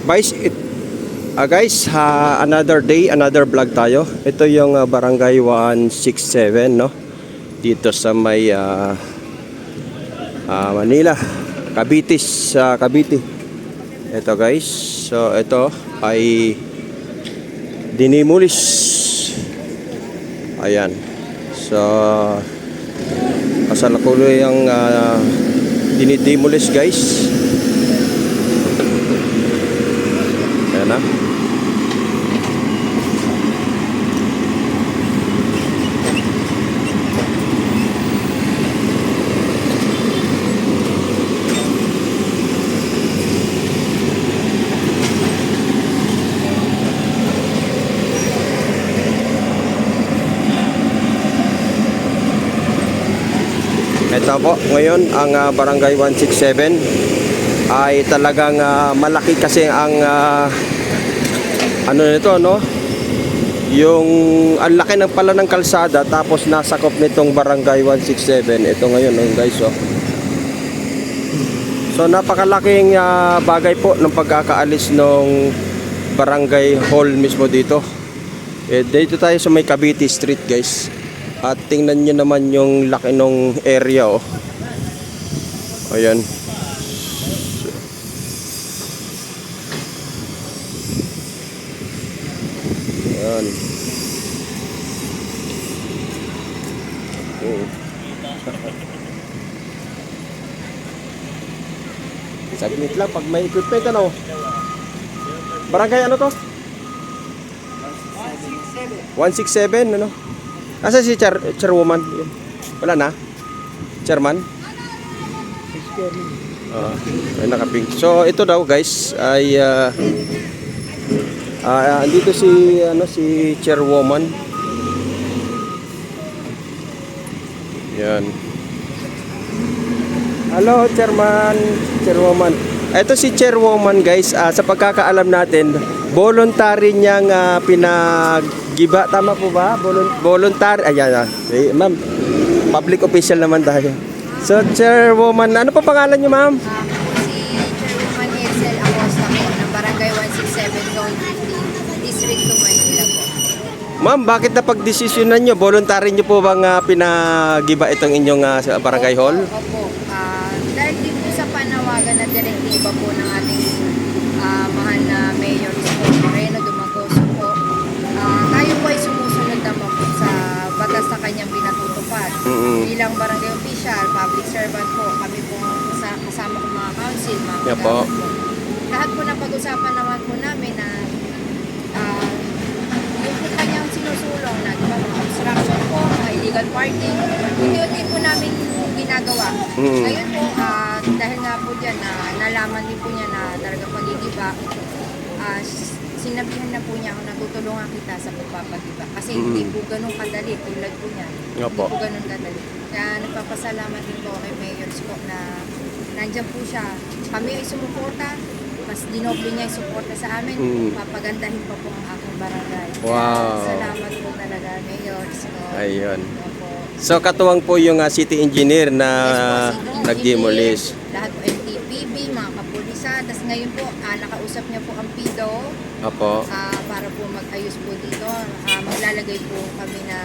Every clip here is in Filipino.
Guys, it, ah, guys, ha, another day, another vlog tayo. Ito yung ah, Barangay 167, no? Dito sa may ah, ah, Manila, Cabitis, sa Cavite. Ito guys, so ito ay dinimulis. Ayan. So, kasalukuloy ang uh, dinidimulis guys. Ayan na. Ito po, ngayon ang ah, Barangay 167 ay talagang ah, malaki kasi ang ah, ano nito no? Yung ang laki ng pala ng kalsada tapos nasakop nitong Barangay 167. Ito ngayon no, guys oh. So napakalaking ah, bagay po ng pagkakaalis ng Barangay Hall mismo dito. Eh, dito tayo sa may Cavite Street guys. At tingnan nyo naman yung laki ng area oh. Ayan. Ayan. Oo. Saglit lang pag may equipment ano. Barangay ano to? 167 ano? Asa si chair, chairwoman? Wala na? Chairman? Ah, ay nakapink. So ito daw guys ay ah ah, andito si ano si chairwoman. Yan. Hello chairman, chairwoman. Ito si chairwoman guys, ah, sa pagkakaalam natin, voluntary niyang ah, pinaggiba tama po ba? Volun- voluntary. Ayan, ah. Eh, ma'am. Public official naman tayo. So chairwoman, ano pa pangalan niyo ma'am? Um, si Chairwoman Edsel Acosta po ng Barangay 167 Zone 15, District 2 Manila po. Ma'am, bakit na pagdesisyonan nyo? Voluntary nyo po bang uh, pinagiba itong inyong sa barangay hall? Opo. Ah, dahil din po sa panawagan na direktiba po ng ating ah, mahal na Mayor Isko Moreno Dumagoso po, ah, tayo po ay sumusunod naman po sa batas na kanyang pinatutupad. Mm-mm. Bilang barangay official, public servant po, kami po kasa- kasama ko mga council, mga Yeah po. kagawad Lahat po na pag-usapan naman po namin na ah, yung kanyang sinusulong na obstruction po, mga illegal parking, hindi po namin ginagawa. Mm. Ngayon po, ah, dahil nga po dyan na nalaman din po niya na talaga pagigiba, ah, s- sinabihan na po niya ako na tutulungan kita sa pagpapagiba. Kasi Mm. hindi po ganun kadali tulad po niya. Nga po. Hindi po ganun kadali. Kaya nagpapasalamat din po kay Mayor Scott na nandyan po siya. Kami ay sumuporta, mas dinoble niya yung suporta sa amin. Mm. Papagandahin pa po ang aking barangay. Wow. Salamat po talaga, Mayor. Ayun. Opo. So katuwang po yung ah, city engineer na Yes po, nag-demolish. Lahat po NTPB, mga kapulisan. Tapos ngayon po, ah, nakausap niya po ang PIDO Opo. ah, para po mag-ayos po dito. Ah, maglalagay po kami na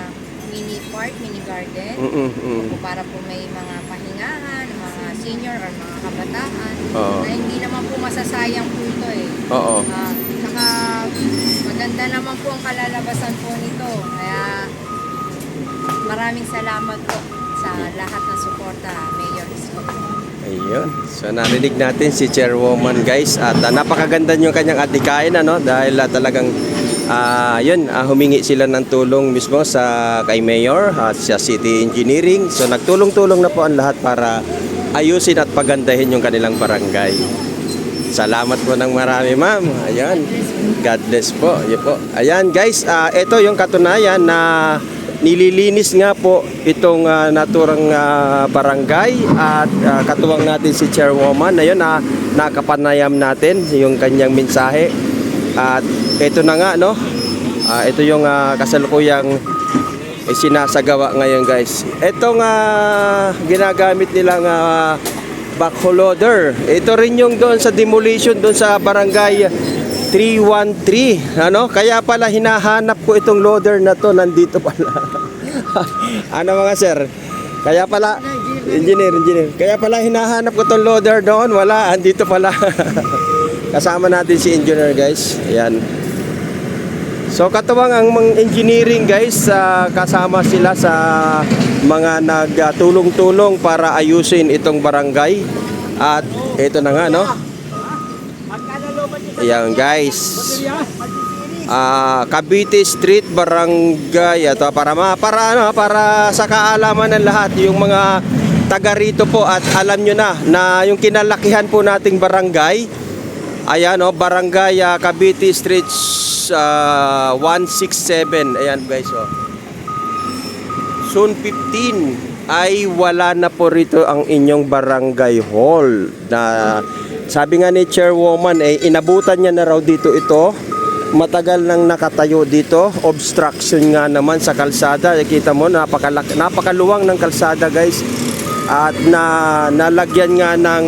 mini park, mini garden. Mm-mm, mm. Po para po may mga pahingahan, mga senior or mga kabataan. Oo. Na hindi naman po masasayang po ito eh. Oo. Ah, saka maganda naman po ang kalalabasan po nito. Kaya maraming salamat po sa lahat ng suporta, Mayor Isko. Ayun. So narinig natin si chairwoman guys at ah, napakaganda yung kanyang atikain ano dahil ah, talagang ah yun ah, humingi sila ng tulong mismo sa kay mayor at sa city engineering. So nagtulong-tulong na po ang lahat para ayusin at pagandahin yung kanilang barangay. Salamat po ng marami, ma'am. Ayan. God bless po. Yun po. Ayan, guys. ah ito yung katunayan na nililinis nga po itong ah, naturang ah, barangay at ah, katuwang natin si chairwoman. Ayun, na nakapanayam natin yung kanyang mensahe. At ito na nga, no? Ah, ito yung ah, kasalukuyang eh, sinasagawa ngayon guys. Itong ah, ginagamit nilang ah, backhoe loader. Ito rin yung doon sa demolition doon sa barangay 313. Ano? Kaya pala hinahanap ko itong loader na to nandito pala. ano mga sir? Kaya pala engineer, engineer. Kaya pala hinahanap ko itong loader doon. Wala, andito pala. Kasama natin si engineer guys. Ayan. So katuwang ang mga engineering guys, ah, kasama sila sa mga nagtulong-tulong para ayusin itong barangay. At ito na nga no. Ayan guys. Ah, Cavite Street Barangay ito para ma- para ano para sa kaalaman ng lahat yung mga taga rito po at alam nyo na na yung kinalakihan po nating barangay ayan oh Barangay ah, Cavite Street ah, 167 ayan guys oh. Soon 15 ay wala na po rito ang inyong barangay hall na sabi nga ni chairwoman eh inabutan niya na raw dito ito. Matagal nang nakatayo dito. Obstruction nga naman sa kalsada. Kita mo napakalak napakaluwang ng kalsada guys. At na nalagyan nga ng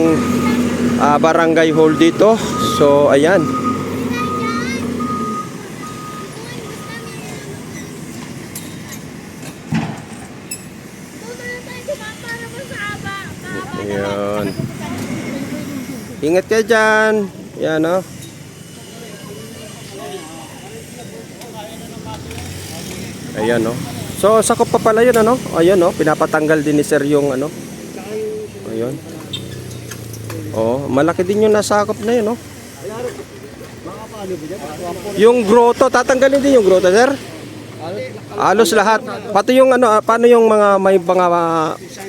ah, barangay hall dito so ayan Ayan. Ingat kayo dyan. Yan o. Ayan o. So, sakop pa pala yun ano? Ayan o. Pinapatanggal din ni sir yung ano. Ayan. Oh, malaki din yung nasakop na yun, no? Yung grotto, tatanggalin din yung grotto, sir? Alos lahat. Pati yung ano, ah, paano yung mga may mga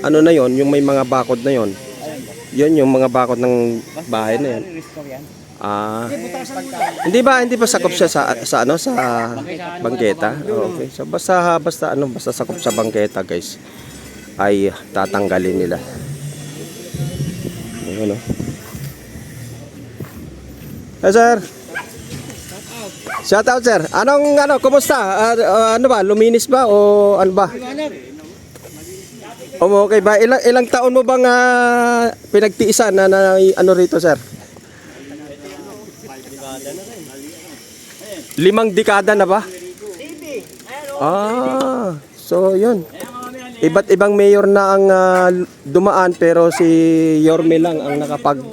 ano na yon, yung may mga bakod na yon. Yun yung mga bakod ng bahay na yan. Ah. Hindi ba hindi ba sakop siya sa sa ano sa bangketa? Oh, okay. So basta basta ano basta sakop sa bangketa, guys. Ay tatanggalin nila. Ayun, oh. Hey, sir. Shout out, sir. Anong, ano, kumusta? Ah, ano ba, luminis ba o ano ba? Um, okay ba? Ilang, ilang taon mo bang ah, pinagtiisan na, na ano rito, sir? Limang dekada na ba? Ah, so yun. Iba't ibang mayor na ang ah, dumaan pero si Yorme lang ang nakapag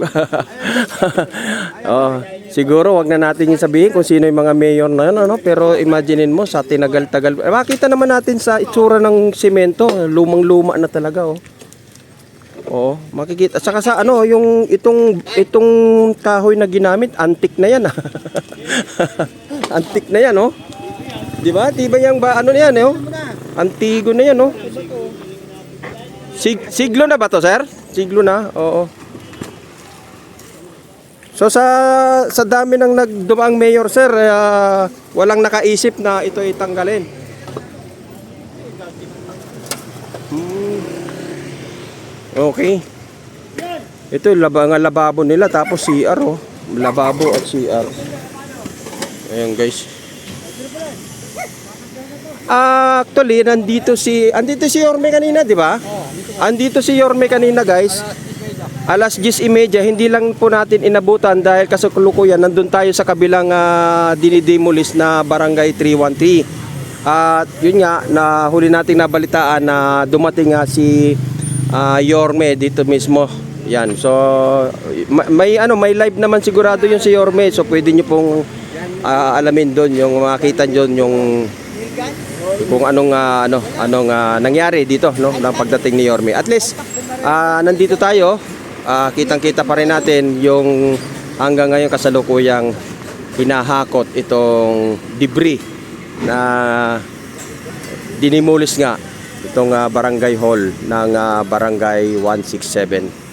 oh, siguro wag na natin yung sabihin kung sino yung mga mayor na yun ano pero imaginein mo sa tinagal-tagal eh, makita naman natin sa itsura ng semento lumang-luma na talaga oh Oo, makikita. Saka sa ano, yung itong itong kahoy na ginamit, antik na 'yan. ah. antik na 'yan, oh. 'Di ba? Di ba yung ba ano 'yan, eh, oh? Antigo na 'yan, oh. Sig siglo na ba to, sir? Siglo na, oo. So sa sa dami ng nagdumaang mayor, sir, ah, walang nakaisip na ito itanggalin. Hmm. Okay. Ito yung laba, nga lababo nila tapos CR oh. Lababo at CR. Ayan guys. Ah, actually, nandito si andito si Yorme kanina, di ba? Andito si Yorme kanina, guys. Alas 10:30, hindi lang po natin inabutan dahil kasukulukuyan nandun tayo sa kabilang uh, dinidemolis na Barangay 313. At yun nga, na huli nating nabalitaan na dumating nga si ah, Yorme dito mismo. Yan. So ma- may ano, may live naman sigurado yung si Yorme. So pwede niyo pong ah, alamin doon yung makita niyo yung kung anong ah, ano anong ah, nangyari dito no ng pagdating ni Yorme. At least ah, nandito tayo, ah, kitang-kita pa rin natin yung hanggang ngayon kasalukuyang hinahakot itong debris na dinimulis nga itong ah, barangay hall ng ah, barangay 167